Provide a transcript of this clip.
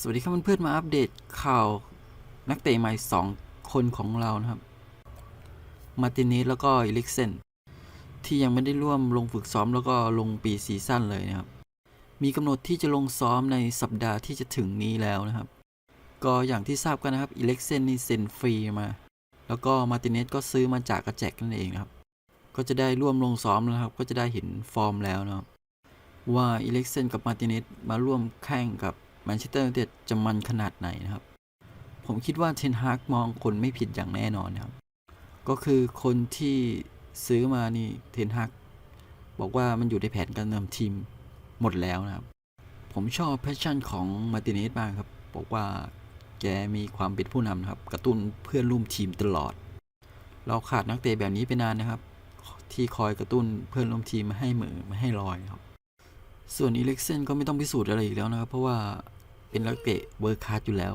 สวัสดีครับเพื่อนๆมาอัปเดตข่าวนักเตะใหม่ 2 คนของเรานะครับ มาติเนสแล้วก็อิเล็กเซนที่ยังไม่ได้ร่วมลงฝึกซ้อมแล้วก็ลงปีซีซั่นเลยนะครับ มีกำหนดที่จะลงซ้อมในสัปดาห์ที่จะถึงนี้แล้วนะครับ ก็อย่างที่ทราบกันนะครับอิเล็กเซนนี่เซ็นฟรีมา แล้วก็มาติเนสก็ซื้อมาจากกระแจกนั่นเองนะครับ ก็จะได้ร่วมลงซ้อมแล้วครับ ก็จะได้เห็นฟอร์มแล้วนะครับว่าอิเล็กเซนกับมาติเนสมาร่วมแข่งกับ แมนเชสเตอร์ยูไนเต็ดจะมันขนาดไหนนะครับ ผมคิดว่าเทนฮากมองคนไม่ผิดอย่างแน่นอนนะครับ ก็คือคนที่ซื้อมานี่เทนฮากบอกว่ามันอยู่ในแผนการนำทีมหมดแล้วนะครับ ผมชอบแพชชั่นของมาร์ติเนสมากครับ บอกว่าแกมีความเป็นผู้นำนะครับ กระตุ้นเพื่อนร่วมทีมตลอด เราขาดนักเตะแบบนี้ไปนานนะครับ ที่คอยกระตุ้นเพื่อนร่วมทีมม่ให้เหมือม่ให้ลอยครับ ส่วนอีเล็กเซนก็ไม่ต้องพิสูจน์อะไรอีกแล้วนะครับ เพราะว่า เป็นนักเตะเวอร์คัสอยู่แล้ว